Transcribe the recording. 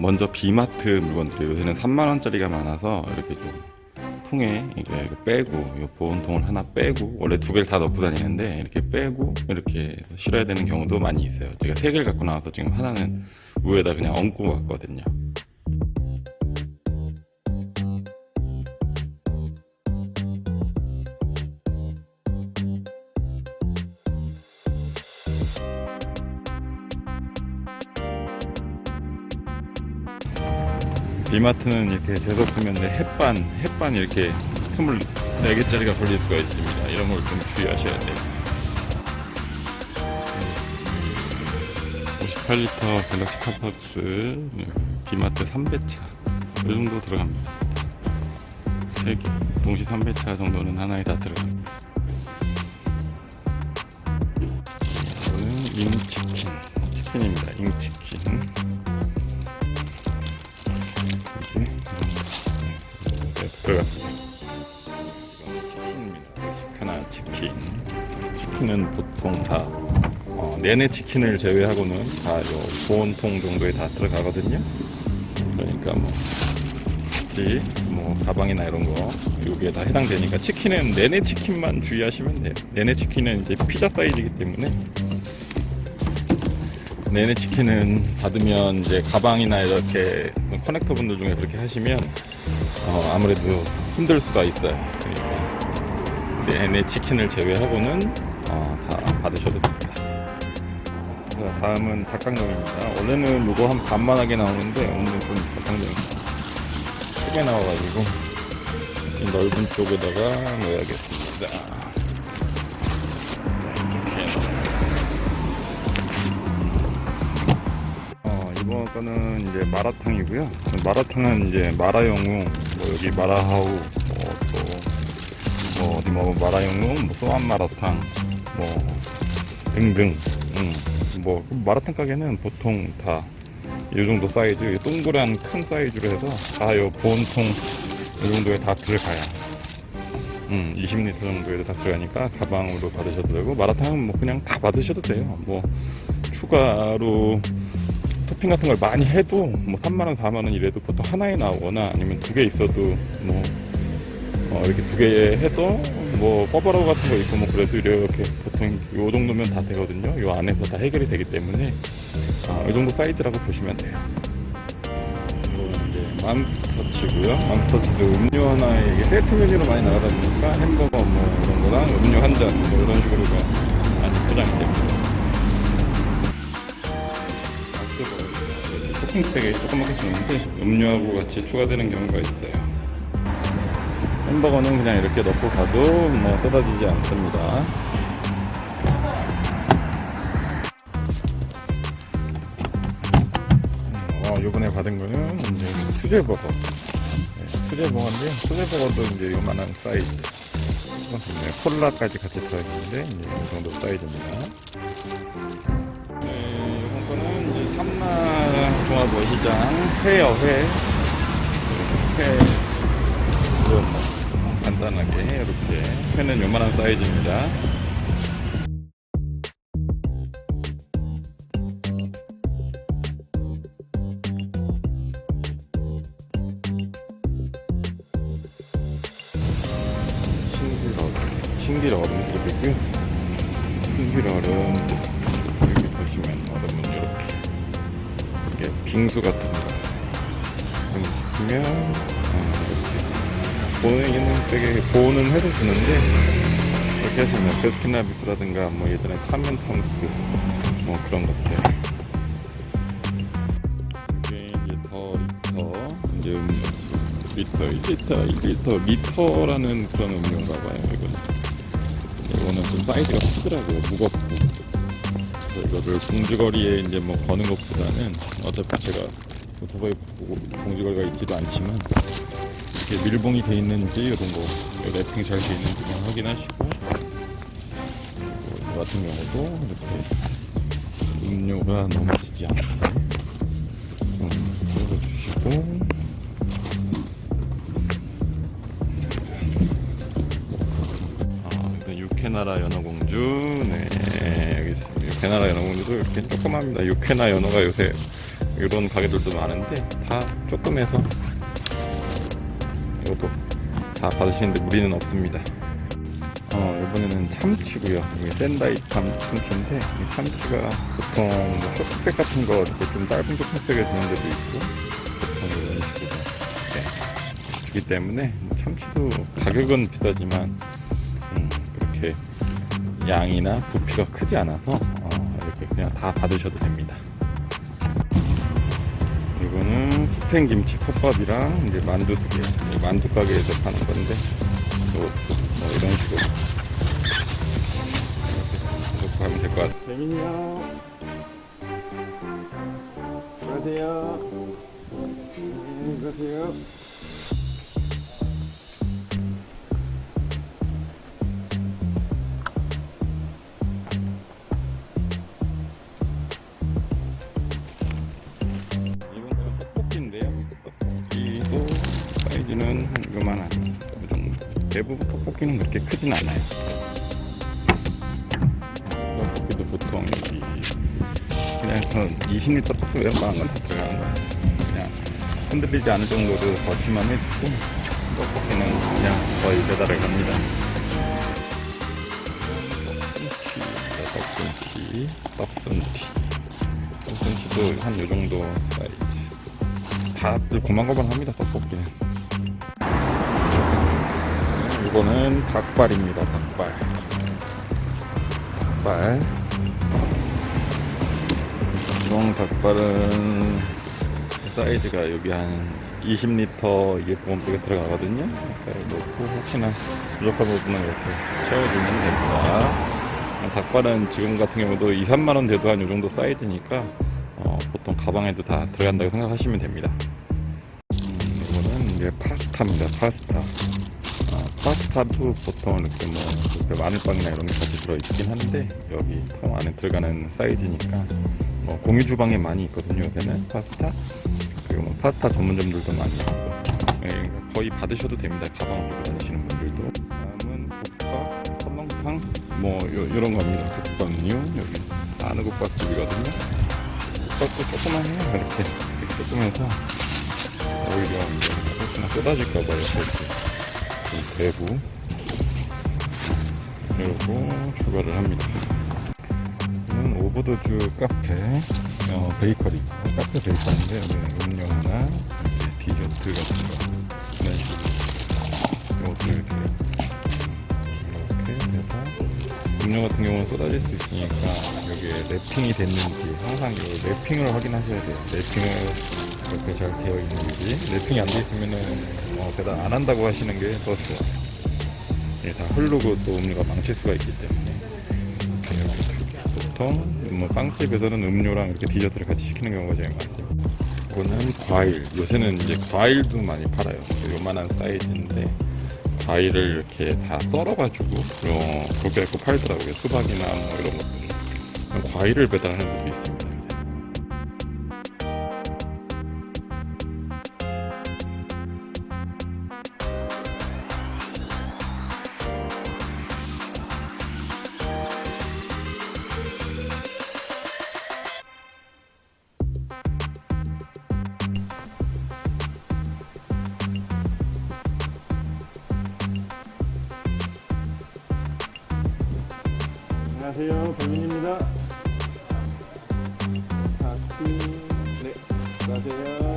먼저 비마트 물건들이 요새는 3만 원짜리가 많아서 이렇게 좀 통에 이거 빼고 이 보온통을 하나 빼고 원래 두 개를 다 넣고 다니는데 이렇게 빼고 이렇게 실어야 되는 경우도 많이 있어요. 제가 세 개를 갖고 나와서 지금 하나는 위에다 그냥 얹고 왔거든요. 비마트는 이렇게 재석 쓰면 햇반, 햇반 이렇게 24개짜리가 걸릴 수가 있습니다. 이런 걸 좀 주의하셔야 돼요. 58리터 갤럭시 탑박스 비마트 3배차 이 정도 들어갑니다. 3개, 동시 3배차 정도는 하나에 다 들어갑니다. 이거는 잉치킨, 치킨입니다. 잉치킨. 보통 다 어, 내내 치킨을 제외하고는 다요 보온통 정도에 다 들어가거든요. 그러니까 뭐 지, 뭐 가방이나 이런 거 여기에 다 해당되니까 치킨은 내내 치킨만 주의하시면 돼요. 내내 치킨은 이제 피자 사이즈이기 때문에 내내 치킨은 받으면 이제 가방이나 이렇게 커넥터 분들 중에 그렇게 하시면 어, 아무래도 힘들 수가 있어요. 그러니까 내내 치킨을 제외하고는 어, 다 받으셔도 됩니다. 자, 다음은 닭강정입니다. 원래는 이거 한 반만하게 나오는데 오늘은 좀 닭강정이 크게 나와가지고 이 넓은 쪽에다가 넣어야겠습니다. 어, 이번 거는 이제 마라탕이고요. 마라탕은 이제 마라영웅, 뭐 여기 마라하우, 뭐 또, 뭐 어디 뭐 마라영웅, 뭐 소한 마라탕, 뭐 등등. 음, 뭐 마라탕 가게는 보통 다 이 정도 사이즈, 이 동그란 큰 사이즈로 해서 다요 보온통 이 정도에 다 들어가요. 음, 20리터 정도에도 다 들어가니까 가방으로 받으셔도 되고 마라탕은 뭐 그냥 다 받으셔도 돼요. 뭐 추가로 토핑 같은 걸 많이 해도 뭐 3만원, 4만원 이래도 보통 하나에 나오거나 아니면 두 개 있어도 뭐 어, 이렇게 두 개 해도 뭐 뻐버라고 같은 거 있고 뭐 그래도 이렇게 보통 요 정도면 다 되거든요. 요 안에서 다 해결이 되기 때문에 아, 이 정도 사이즈라고 보시면 돼요. 이제 맘스터치고요. 맘스터치도 음료 하나에 이게 세트 메뉴로 많이 나가다 보니까 햄버거 뭐 이런 거랑 음료 한 잔 뭐 이런 식으로가 많이 포장이 됩니다. 토핑백에 조그맣게 주는데 음료하고 같이 추가되는 경우가 있어요. 햄버거는 그냥 이렇게 넣고 가도 뭐 쏟아지지 않습니다. 요번에 받은 거는 이제 수제버거. 네, 수제버거인데, 수제버거도 이제 요만한 사이즈. 이건 이제 콜라까지 같이 들어있는데, 이제 이 정도 사이즈입니다. 네, 이번 거는 이제 삼마 종합어시장 회요, 회. 회. 이런 뭐 간단하게 이렇게 회는 요만한 사이즈입니다. 여기 보시면 얼음은 이렇게 이게 빙수 같은 거. 빙수면 이렇게. 보이는 되게 보호는 해서 주는데 이렇게 하시면 베스킨라빈스라든가 뭐 예전에 타멘탕스 뭐 그런 것들. 이게 이제 더 리터 이제 음료수 리터 1리터 1리터 리터라는 그런 음료인가 봐요 이거는. 이거는 좀 사이즈가 크더라고요 무겁고 그래서 이거를 봉지거리에 이제 뭐 거는 것보다는 어차피 제가 오토바이 봉지거리가 있지도 않지만 이렇게 밀봉이 돼 있는지 이런 거 랩핑 잘 돼 있는지만 확인하시고 이거 같은 경우도 이렇게 음료가 넘어지지 않게 좀 적어주시고. 아, 일단 육회나라 연어공주 네 육회나라 연어공주도 이렇게 조그맣니다 육회나 연어가 요새 이런 가게들도 많은데 다 조금 해서 이것도 다 받으시는데 무리는 없습니다. 어, 이번에는 참치고요. 이게 샌다이 참, 참치인데 이 참치가 보통 뭐 쇼트백 같은 거 이렇게 좀 짧은 쇼트백에 주는 데도 있고 보통 이런 식으로 이렇게 주기 때문에 뭐 참치도 가격은 비싸지만 음, 그렇게 양이나 부피가 크지 않아서 그냥 다 받으셔도 됩니다. 이거는 스팸 김치 컵밥이랑 이제 만두 두 개. 만두 가게에서 파는 건데 뭐 이런 식으로 이렇게 하면 될 것 같아요. 재민이요. 안녕하세요. 네, 안녕하세요. 대부분 떡볶이는 그렇게 크진 않아요. 떡볶이도 보통 여기 그냥 선 20리터 떡볶이 웬만한 건다 들어가는 거예요. 그냥 흔들리지 않을 정도로 거치만 해주고 떡볶이는 그냥 거의 배달을 갑니다. 떡순치, 떡순치, 떡순치도 한 요 정도 사이즈. 다들 고만고만합니다 떡볶이는. 이거는 닭발입니다 닭발. 닭발. 이런 닭발은 사이즈가 여기 한 20리터 이게 보온백에 들어가거든요. 넣고 혹시나 부족한 부분은 이렇게 채워주면 됩니다. 닭발은 지금 같은 경우도 2, 3만 원 돼도 한 이 정도 사이즈니까 어, 보통 가방에도 다 들어간다고 생각하시면 됩니다. 음, 이거는 이제 파스타입니다. 파스타. 아, 파스타도 보통 이렇게 뭐 이렇게 마늘빵이나 이런 게 같이 들어있긴 한데 여기 통 안에 들어가는 사이즈니까 뭐 공유 주방에 많이 있거든요. 요새는 파스타 그리고 뭐 파스타 전문점들도 많이 있고 예, 거의 받으셔도 됩니다. 가방 들고 다니시는 분들도. 다음은 국밥, 설렁탕 뭐 요, 이런 겁니다. 국밥류 여기 아는 국밥집이거든요. 국밥도 조그만 해요. 이렇게, 이렇게 조금 해서 오히려 이제 혹시나 쏟아질까봐 이렇게 좀 대고 그리고 추가를 합니다. 이는 오브도주 카페 어, 베이커리 카페 베이커리인데 여기는 음료나 이제 디저트 같은 거 이런 식으로 이것도 이렇게 이렇게 해서 음료 같은 경우는 쏟아질 수 있으니까 여기에 랩핑이 됐는지 항상 이 랩핑을 확인하셔야 돼요. 랩핑을 이렇게 잘 되어 있는지 랩핑이 안 돼 있으면은 어, 배달 안 한다고 하시는 게 더 좋아요. 이게 다 흐르고 또 음료가 망칠 수가 있기 때문에 이렇게. 보통 뭐 빵집에서는 음료랑 이렇게 디저트를 같이 시키는 경우가 제일 많습니다. 이거는 과일. 요새는 이제 과일도 많이 팔아요. 요만한 사이즈인데 과일을 이렇게 다 썰어가지고 요 그렇게 해서 팔더라고요. 수박이나 뭐 이런 것들. 과일을 배달하는 데도 있습니다. 안녕하세요, 박민입니다. 다시, 네, 안녕하세요.